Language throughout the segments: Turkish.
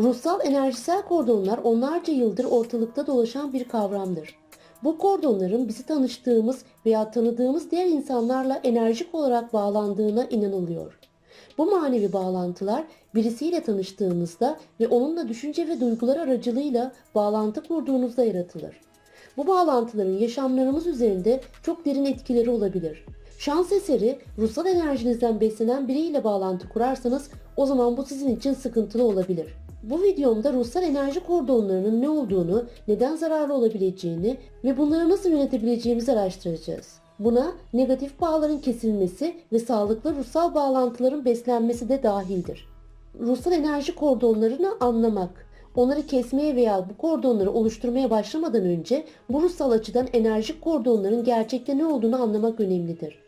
Ruhsal enerjisel kordonlar onlarca yıldır ortalıkta dolaşan bir kavramdır. Bu kordonların bizi tanıştığımız veya tanıdığımız diğer insanlarla enerjik olarak bağlandığına inanılıyor. Bu manevi bağlantılar birisiyle tanıştığınızda ve onunla düşünce ve duygular aracılığıyla bağlantı kurduğunuzda yaratılır. Bu bağlantıların yaşamlarımız üzerinde çok derin etkileri olabilir. Şans eseri ruhsal enerjinizden beslenen biriyle bağlantı kurarsanız o zaman bu sizin için sıkıntılı olabilir. Bu videomda ruhsal enerji kordonlarının ne olduğunu, neden zararlı olabileceğini ve bunları nasıl yönetebileceğimizi araştıracağız. Buna negatif bağların kesilmesi ve sağlıklı ruhsal bağlantıların beslenmesi de dahildir. Ruhsal enerji kordonlarını anlamak, onları kesmeye veya bu kordonları oluşturmaya başlamadan önce bu ruhsal açıdan enerjik kordonların gerçekte ne olduğunu anlamak önemlidir.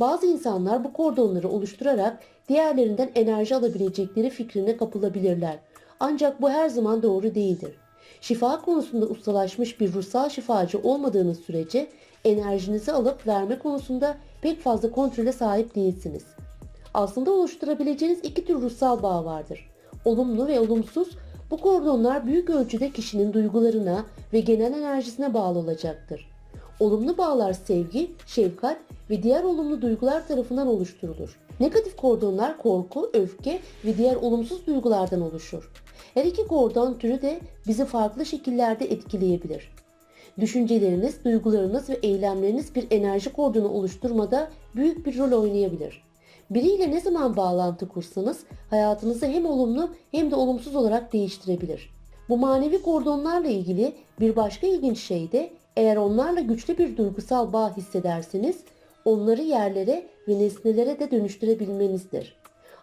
Bazı insanlar bu kordonları oluşturarak diğerlerinden enerji alabilecekleri fikrine kapılabilirler. Ancak bu her zaman doğru değildir. Şifa konusunda ustalaşmış bir ruhsal şifacı olmadığınız sürece enerjinizi alıp verme konusunda pek fazla kontrole sahip değilsiniz. Aslında oluşturabileceğiniz iki tür ruhsal bağ vardır. Olumlu ve olumsuz bu kordonlar büyük ölçüde kişinin duygularına ve genel enerjisine bağlı olacaktır. Olumlu bağlar sevgi, şefkat ve diğer olumlu duygular tarafından oluşturulur. Negatif kordonlar korku, öfke ve diğer olumsuz duygulardan oluşur. Her iki kordon türü de bizi farklı şekillerde etkileyebilir. Düşünceleriniz, duygularınız ve eylemleriniz bir enerji kordonu oluşturmada büyük bir rol oynayabilir. Biriyle ne zaman bağlantı kursanız hayatınızı hem olumlu hem de olumsuz olarak değiştirebilir. Bu manevi kordonlarla ilgili bir başka ilginç şey de eğer onlarla güçlü bir duygusal bağ hissederseniz onları yerlere ve nesnelere de dönüştürebilmenizdir.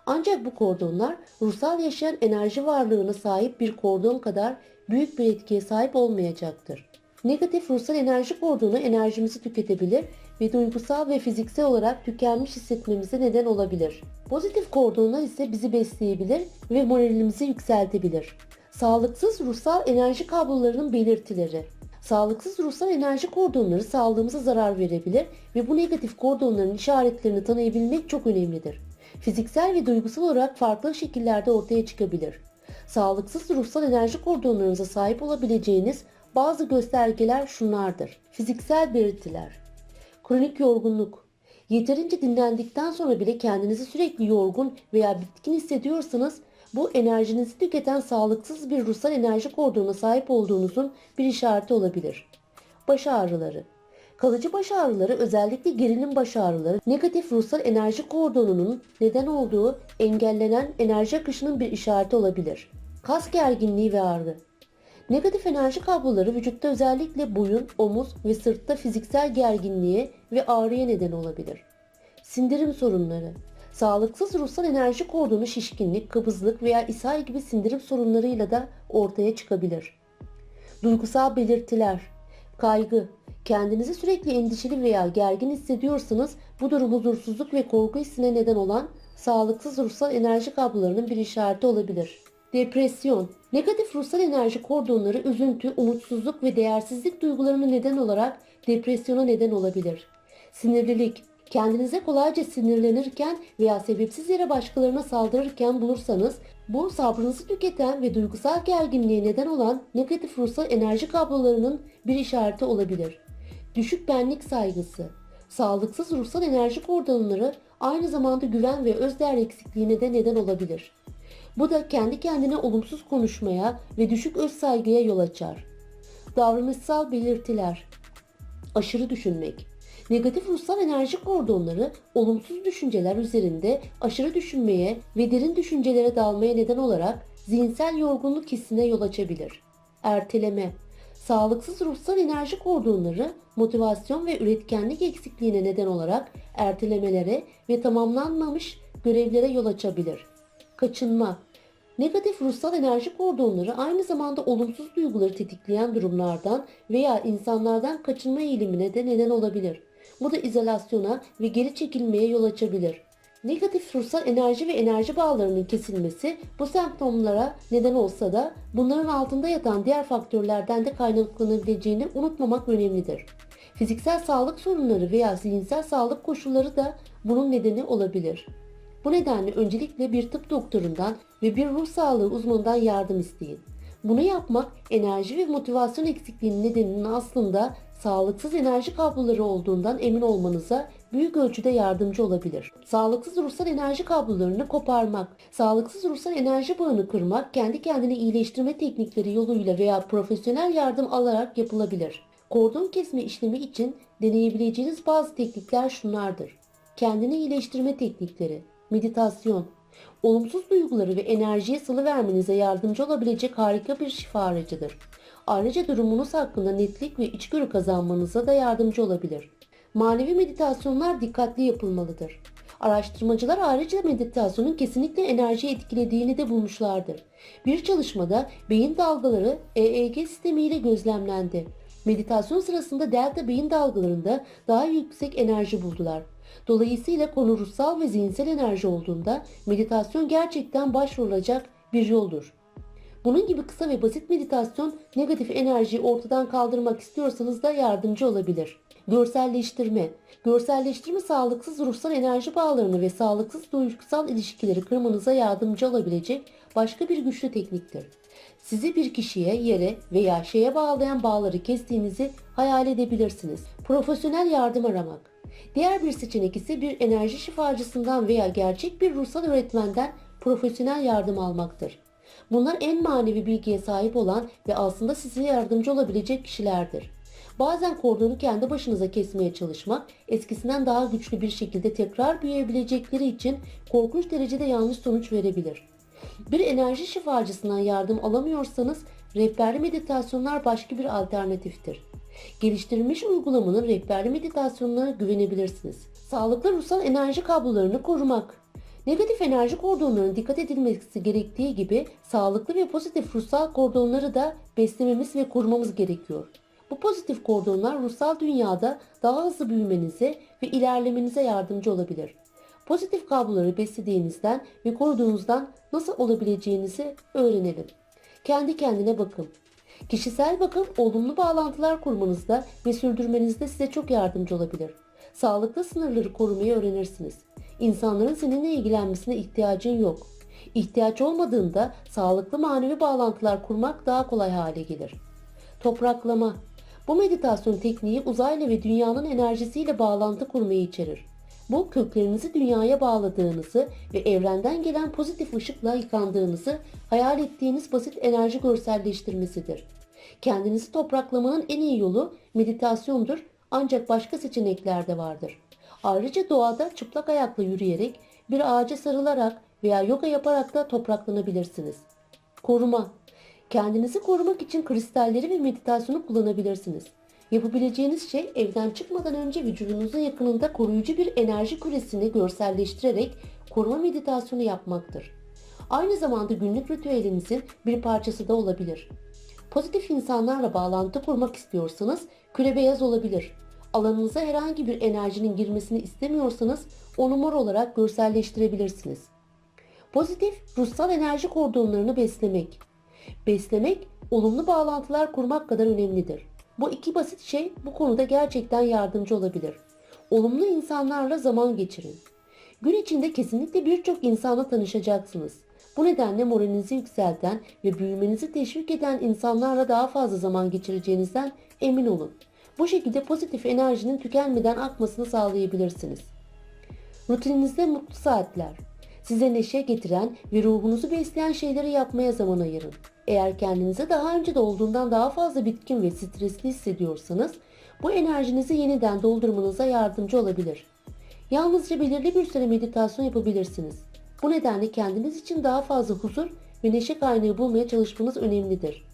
Ancak bu kordonlar ruhsal yaşayan enerji varlığına sahip bir kordon kadar büyük bir etkiye sahip olmayacaktır. Negatif ruhsal enerji kordonu enerjimizi tüketebilir ve duygusal ve fiziksel olarak tükenmiş hissetmemize neden olabilir. Pozitif kordonlar ise bizi besleyebilir ve moralimizi yükseltebilir. Sağlıksız ruhsal enerji kablolarının belirtileri Sağlıksız ruhsal enerji kordonları sağlığımıza zarar verebilir ve bu negatif kordonların işaretlerini tanıyabilmek çok önemlidir. Fiziksel ve duygusal olarak farklı şekillerde ortaya çıkabilir. Sağlıksız ruhsal enerji kordonlarınıza sahip olabileceğiniz bazı göstergeler şunlardır. Fiziksel belirtiler. Kronik yorgunluk. Yeterince dinlendikten sonra bile kendinizi sürekli yorgun veya bitkin hissediyorsanız bu enerjinizi tüketen sağlıksız bir ruhsal enerji kordonuna sahip olduğunuzun bir işareti olabilir. Baş ağrıları. Kalıcı baş ağrıları özellikle gerilim baş ağrıları negatif ruhsal enerji kordonunun neden olduğu engellenen enerji akışının bir işareti olabilir. Kas gerginliği ve ağrı. Negatif enerji kabloları vücutta özellikle boyun, omuz ve sırtta fiziksel gerginliğe ve ağrıya neden olabilir. Sindirim sorunları. Sağlıksız ruhsal enerji kordonu şişkinlik, kabızlık veya ishal gibi sindirim sorunlarıyla da ortaya çıkabilir. Duygusal belirtiler. Kaygı. Kendinizi sürekli endişeli veya gergin hissediyorsanız bu durum huzursuzluk ve korku hissine neden olan sağlıksız ruhsal enerji kablolarının bir işareti olabilir. Depresyon. Negatif ruhsal enerji kordonları üzüntü, umutsuzluk ve değersizlik duygularına neden olarak depresyona neden olabilir. Sinirlilik. Kendinize kolayca sinirlenirken veya sebepsiz yere başkalarına saldırırken bulursanız bu sabrınızı tüketen ve duygusal gerginliğe neden olan negatif ruhsal enerji kablolarının bir işareti olabilir. Düşük benlik saygısı. Sağlıksız ruhsal enerji kordonları aynı zamanda güven ve özdeğer eksikliğine de neden olabilir. Bu da kendi kendine olumsuz konuşmaya ve düşük öz saygıya yol açar. Davranışsal belirtiler. Aşırı düşünmek. Negatif ruhsal enerji kordonları olumsuz düşünceler üzerinde aşırı düşünmeye ve derin düşüncelere dalmaya neden olarak zihinsel yorgunluk hissine yol açabilir. Erteleme. Sağlıksız ruhsal enerji kordonları motivasyon ve üretkenlik eksikliğine neden olarak ertelemelere ve tamamlanmamış görevlere yol açabilir. Kaçınma. Negatif ruhsal enerji kordonları aynı zamanda olumsuz duyguları tetikleyen durumlardan veya insanlardan kaçınma eğilimine de neden olabilir. Bu da izolasyona ve geri çekilmeye yol açabilir. Negatif ruhsal enerji ve enerji bağlarının kesilmesi bu semptomlara neden olsa da bunların altında yatan diğer faktörlerden de kaynaklanabileceğini unutmamak önemlidir. Fiziksel sağlık sorunları veya zihinsel sağlık koşulları da bunun nedeni olabilir. Bu nedenle öncelikle bir tıp doktorundan ve bir ruh sağlığı uzmanından yardım isteyin. Bunu yapmak enerji ve motivasyon eksikliğinin nedeninin aslında sağlıksız enerji kabloları olduğundan emin olmanıza büyük ölçüde yardımcı olabilir. Sağlıksız ruhsal enerji kablolarını koparmak, sağlıksız ruhsal enerji bağını kırmak kendi kendine iyileştirme teknikleri yoluyla veya profesyonel yardım alarak yapılabilir. Kordon kesme işlemi için deneyebileceğiniz bazı teknikler şunlardır. Kendini iyileştirme teknikleri, meditasyon, olumsuz duyguları ve enerjiye salı vermenize yardımcı olabilecek harika bir şifa aracıdır. Ayrıca durumunuz hakkında netlik ve içgörü kazanmanıza da yardımcı olabilir. Manevi meditasyonlar dikkatli yapılmalıdır. Araştırmacılar ayrıca meditasyonun kesinlikle enerjiyi etkilediğini de bulmuşlardır. Bir çalışmada beyin dalgaları EEG sistemiyle gözlemlendi. Meditasyon sırasında delta beyin dalgalarında daha yüksek enerji buldular. Dolayısıyla konu ruhsal ve zihinsel enerji olduğunda meditasyon gerçekten başvurulacak bir yoldur. Bunun gibi kısa ve basit meditasyon negatif enerjiyi ortadan kaldırmak istiyorsanız da yardımcı olabilir. Görselleştirme. Görselleştirme sağlıksız ruhsal enerji bağlarını ve sağlıksız duygusal ilişkileri kırmanıza yardımcı olabilecek başka bir güçlü tekniktir. Sizi bir kişiye, yere veya şeye bağlayan bağları kestiğinizi hayal edebilirsiniz. Profesyonel yardım aramak. Diğer bir seçenek ise bir enerji şifacısından veya gerçek bir ruhsal öğretmenden profesyonel yardım almaktır. Bunlar en manevi bilgiye sahip olan ve aslında size yardımcı olabilecek kişilerdir. Bazen kordonu kendi başınıza kesmeye çalışmak eskisinden daha güçlü bir şekilde tekrar büyüyebilecekleri için korkunç derecede yanlış sonuç verebilir. Bir enerji şifacısından yardım alamıyorsanız rehberli meditasyonlar başka bir alternatiftir. Geliştirilmiş uygulamanın rehberli meditasyonlarına güvenebilirsiniz. Sağlıklı ruhsal enerji kablolarını korumak. Negatif enerji kordonlarına dikkat edilmesi gerektiği gibi sağlıklı ve pozitif ruhsal kordonları da beslememiz ve korumamız gerekiyor. Bu pozitif kordonlar ruhsal dünyada daha hızlı büyümenize ve ilerlemenize yardımcı olabilir. Pozitif kabloları beslediğinizden ve koruduğunuzdan nasıl olabileceğinizi öğrenelim. Kendi kendine bakın. Kişisel bakım olumlu bağlantılar kurmanızda ve sürdürmenizde size çok yardımcı olabilir. Sağlıklı sınırları korumayı öğrenirsiniz. İnsanların seninle ilgilenmesine ihtiyacın yok. İhtiyaç olmadığında sağlıklı manevi bağlantılar kurmak daha kolay hale gelir. Topraklama Bu meditasyon tekniği uzayla ve dünyanın enerjisiyle bağlantı kurmayı içerir. Bu köklerinizi dünyaya bağladığınızı ve evrenden gelen pozitif ışıkla yıkandığınızı hayal ettiğiniz basit enerji görselleştirmesidir. Kendinizi topraklamanın en iyi yolu meditasyondur ancak başka seçenekler de vardır. Ayrıca doğada çıplak ayakla yürüyerek, bir ağaca sarılarak veya yoga yaparak da topraklanabilirsiniz. Koruma Kendinizi korumak için kristalleri ve meditasyonu kullanabilirsiniz. Yapabileceğiniz şey evden çıkmadan önce vücudunuzun yakınında koruyucu bir enerji küresini görselleştirerek koruma meditasyonu yapmaktır. Aynı zamanda günlük ritüelinizin bir parçası da olabilir. Pozitif insanlarla bağlantı kurmak istiyorsanız küre beyaz olabilir. Alanınıza herhangi bir enerjinin girmesini istemiyorsanız onu mor olarak görselleştirebilirsiniz. Pozitif ruhsal enerji kordonlarını beslemek. Beslemek, olumlu bağlantılar kurmak kadar önemlidir. Bu iki basit şey bu konuda gerçekten yardımcı olabilir. Olumlu insanlarla zaman geçirin. Gün içinde kesinlikle birçok insanla tanışacaksınız. Bu nedenle moralinizi yükselten ve büyümenizi teşvik eden insanlarla daha fazla zaman geçireceğinizden emin olun. Bu şekilde pozitif enerjinin tükenmeden akmasını sağlayabilirsiniz. Rutininizde mutlu saatler. Size neşe getiren ve ruhunuzu besleyen şeyleri yapmaya zaman ayırın. Eğer kendinizi daha önce de olduğundan daha fazla bitkin ve stresli hissediyorsanız bu enerjinizi yeniden doldurmanıza yardımcı olabilir. Yalnızca belirli bir süre meditasyon yapabilirsiniz. Bu nedenle kendiniz için daha fazla huzur ve neşe kaynağı bulmaya çalışmanız önemlidir.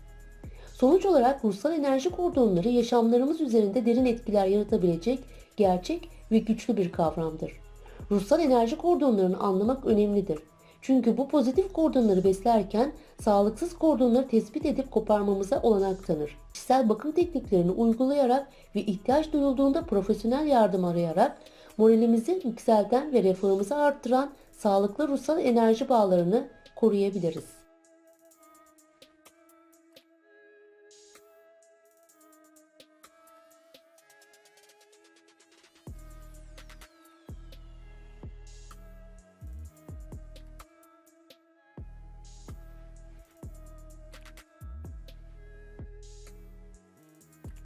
Sonuç olarak ruhsal enerji kordonları yaşamlarımız üzerinde derin etkiler yaratabilecek gerçek ve güçlü bir kavramdır. Ruhsal enerji kordonlarını anlamak önemlidir. Çünkü bu pozitif kordonları beslerken sağlıksız kordonları tespit edip koparmamıza olanak tanır. Kişisel bakım tekniklerini uygulayarak ve ihtiyaç duyulduğunda profesyonel yardım arayarak moralimizi yükselten ve refahımızı arttıran sağlıklı ruhsal enerji bağlarını koruyabiliriz.